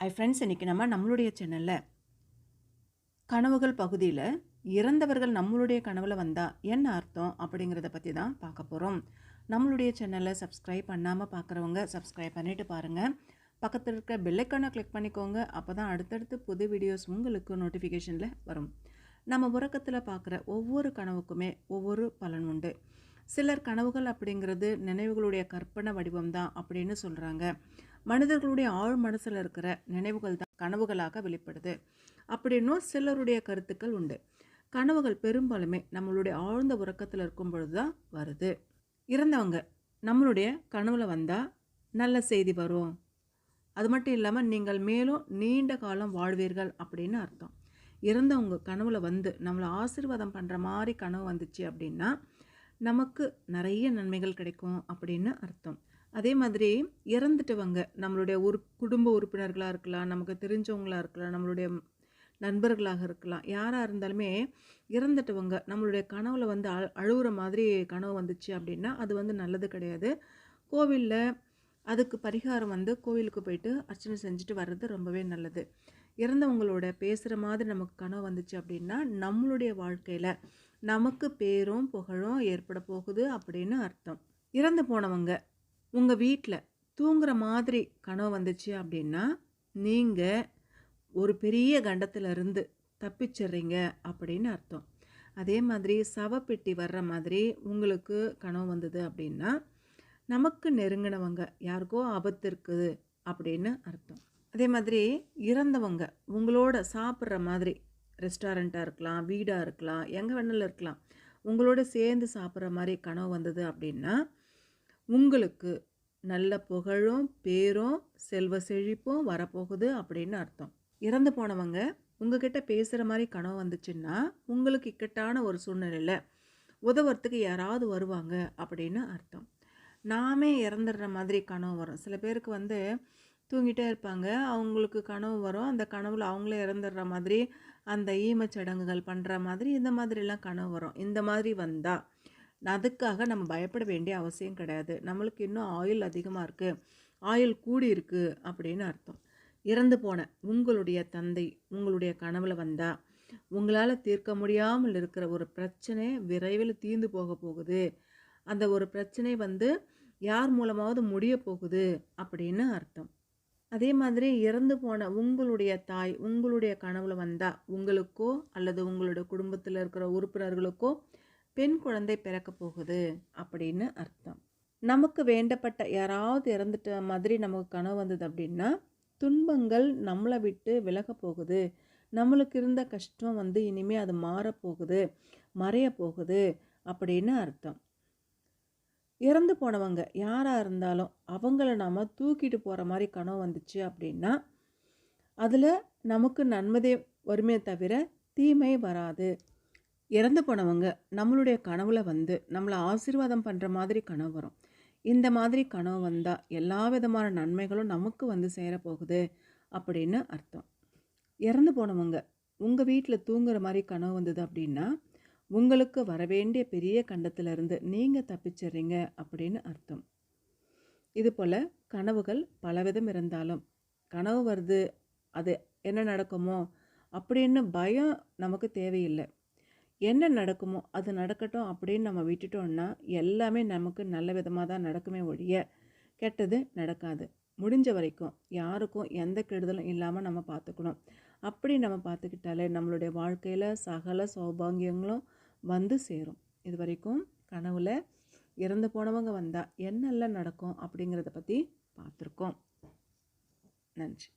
ஐ friends இன்றைக்கி நம்ம நம்மளுடைய சேனலில் கனவுகள் பகுதியில் இறந்தவர்கள் நம்மளுடைய கனவில் வந்தால் என்ன அர்த்தம் அப்படிங்கிறத பற்றி தான் பார்க்க போகிறோம் நம்மளுடைய சேனலை சப்ஸ்கிரைப் பண்ணாமல் பார்க்குறவங்க சப்ஸ்கிரைப் பண்ணிவிட்டு பாருங்கள் பக்கத்தில் இருக்க பெல்லைக்கானை கிளிக் பண்ணிக்கோங்க. அப்போ தான் அடுத்தடுத்து புது வீடியோஸ் உங்களுக்கு நோட்டிஃபிகேஷனில் வரும். நம்ம உறக்கத்தில் பார்க்குற ஒவ்வொரு கனவுக்குமே ஒவ்வொரு பலன் உண்டு. சிலர் கனவுகள் அப்படிங்கிறது நினைவுகளுடைய கற்பனை வடிவம் தான் அப்படின்னு சொல்கிறாங்க மனிதர்களுடைய ஆழ் மனசில் இருக்கிற நினைவுகள் தான் கனவுகளாக வெளிப்படுது. அப்படின்னும் சிலருடைய கருத்துக்கள் உண்டு. கனவுகள் பெரும்பாலுமே நம்மளுடைய ஆழ்ந்த உறக்கத்தில் இருக்கும் பொழுது தான் வருது. இறந்தவங்க நம்மளுடைய கனவுல வந்தால் நல்ல செய்தி வரும். அது மட்டும் இல்லாமல் நீங்கள் மேலும் நீண்ட காலம் வாழ்வீர்கள் அப்படின்னு அர்த்தம். இறந்தவங்க கனவுல வந்து நம்மளை ஆசீர்வாதம் பண்ணுற மாதிரி கனவு வந்துச்சு அப்படின்னா நமக்கு நிறைய நன்மைகள் கிடைக்கும் அப்படின்னு அர்த்தம். அதே மாதிரி இறந்துட்டவங்க நம்மளுடைய ஒரு குடும்ப உறுப்பினர்களாக இருக்கலாம் நமக்கு தெரிஞ்சவங்களாக இருக்கலாம் நம்மளுடைய நண்பர்களாக இருக்கலாம் யாராக இருந்தாலுமே இறந்துட்டவங்க நம்மளுடைய கனவுல வந்து அ அழுகுற மாதிரி கனவு வந்துச்சு அப்படின்னா அது வந்து நல்லது கிடையாது. கோவிலில் அதுக்கு பரிகாரம் வந்து கோவிலுக்கு போயிட்டு அர்ச்சனை செஞ்சுட்டு வர்றது ரொம்பவே நல்லது. இறந்தவங்களோட பேசுகிற மாதிரி நமக்கு கனவு வந்துச்சு அப்படின்னா நம்மளுடைய வாழ்க்கையில் நமக்கு பேரும் புகழும் ஏற்பட போகுது அப்படின்னு அர்த்தம். இறந்து போனவங்க உங்கள் வீட்டில் தூங்குற மாதிரி கனவு வந்துச்சு அப்படின்னா நீங்கள் ஒரு பெரிய கண்டத்திலிருந்து தப்பிச்சிடுறீங்க அப்படின்னு அர்த்தம். அதே மாதிரி சவப்பெட்டி வர்ற மாதிரி உங்களுக்கு கனவு வந்தது அப்படின்னா நமக்கு நெருங்கினவங்க யாருக்கோ ஆபத்து இருக்குது அப்படின்னு அர்த்தம். அதே மாதிரி இறந்தவங்க உங்களோட சாப்பிட்ற மாதிரி ரெஸ்டாரண்ட்டாக இருக்கலாம் வீடாக இருக்கலாம் எங்கே வேணாலும் இருக்கலாம். உங்களோட சேர்ந்து சாப்பிட்ற மாதிரி கனவு வந்தது அப்படின்னா உங்களுக்கு நல்ல புகழும் பேரும் செல்வ செழிப்பும் வரப்போகுது அப்படின்னு அர்த்தம். இறந்து போனவங்க உங்ககிட்ட பேசுகிற மாதிரி கனவு வந்துச்சுன்னா உங்களுக்கு இக்கட்டான ஒரு சூழ்நிலையில் உதவுறதுக்கு யாராவது வருவாங்க அப்படின்னு அர்த்தம். நாமே இறந்துடுற மாதிரி கனவு வரும். சில பேருக்கு வந்து தூங்கிட்டே இருப்பாங்க. அவங்களுக்கு கனவு வரும். அந்த கனவில் அவங்களே இறந்துடுற மாதிரி அந்த ஈமச்சடங்குகள் பண்ணுற மாதிரி இந்த மாதிரிலாம் கனவு வரும். இந்த மாதிரி வந்தால் அதுக்காக நம்ம பயப்பட வேண்டிய அவசியம் கிடையாது. நம்மளுக்கு இன்னும் ஆயில் அதிகமாக இருக்குது ஆயுள் கூடி இருக்குது அப்படின்னு அர்த்தம். இறந்து போன உங்களுடைய தந்தை உங்களுடைய கனவில் வந்தால் உங்களால் தீர்க்க முடியாமல் இருக்கிற ஒரு பிரச்சனை விரைவில் தீர்ந்து போக போகுது. அந்த ஒரு பிரச்சனை வந்து யார் மூலமாவது முடிய போகுது அப்படின்னு அர்த்தம். அதே மாதிரி இறந்து போன உங்களுடைய தாய் உங்களுடைய கனவுல வந்தால் உங்களுக்கோ அல்லது உங்களுடைய குடும்பத்தில் இருக்கிற உறுப்பினர்களுக்கோ பெண் குழந்தை பிறக்க போகுது அப்படின்னு அர்த்தம். நமக்கு வேண்டப்பட்ட யாராவது இறந்துட்ட மாதிரி நமக்கு கனவு வந்தது அப்படின்னா துன்பங்கள் நம்மளை விட்டு விலக போகுது. நம்மளுக்கு இருந்த கஷ்டம் வந்து இனிமேல் அது மாறப்போகுது மறைய போகுது அப்படின்னு அர்த்தம். இறந்து போனவங்க யாராக இருந்தாலும் அவங்கள நாம் தூக்கிட்டு போகிற மாதிரி கனவு வந்துச்சு அப்படின்னா அதில் நமக்கு நன்மதே வருமே தவிர தீமை வராது. இறந்து போனவங்க நம்மளுடைய கனவுல வந்து நம்மளை ஆசீர்வாதம் பண்ணுற மாதிரி கனவு வரும். இந்த மாதிரி கனவு வந்தால் எல்லா விதமான நன்மைகளும் நமக்கு வந்து சேரப்போகுது அப்படின்னு அர்த்தம். இறந்து போனவங்க உங்கள் வீட்டில் தூங்குற மாதிரி கனவு வந்தது அப்படின்னா உங்களுக்கு வரவேண்டிய பெரிய கண்டத்திலிருந்து நீங்கள் தப்பிச்சிடுறீங்க அப்படின்னு அர்த்தம். இது போல் கனவுகள் பலவிதம் இருந்தாலும் கனவு வருது அது என்ன நடக்குமோ அப்படின்னு பயம் நமக்கு தேவையில்லை. என்ன நடக்குமோ அது நடக்கட்டும் அப்படின்னு நம்ம விட்டுட்டோம்னா எல்லாமே நமக்கு நல்ல விதமாக தான் நடக்குமே ஒழிய கெட்டது நடக்காது. முடிஞ்ச வரைக்கும் யாருக்கும் எந்த கெடுதலும் இல்லாமல் நம்ம பார்த்துக்கணும் அப்படி நம்ம பார்த்துக்கிட்டாலே நம்மளுடைய வாழ்க்கையில் சகல சௌபாகியங்களும் வந்து சேரும். இது வரைக்கும் கனவுல இறந்து போனவங்க வந்தால் என்னெல்லாம் நடக்கும் அப்படிங்கிறத பற்றி பார்த்துருக்கோம் நன்றி.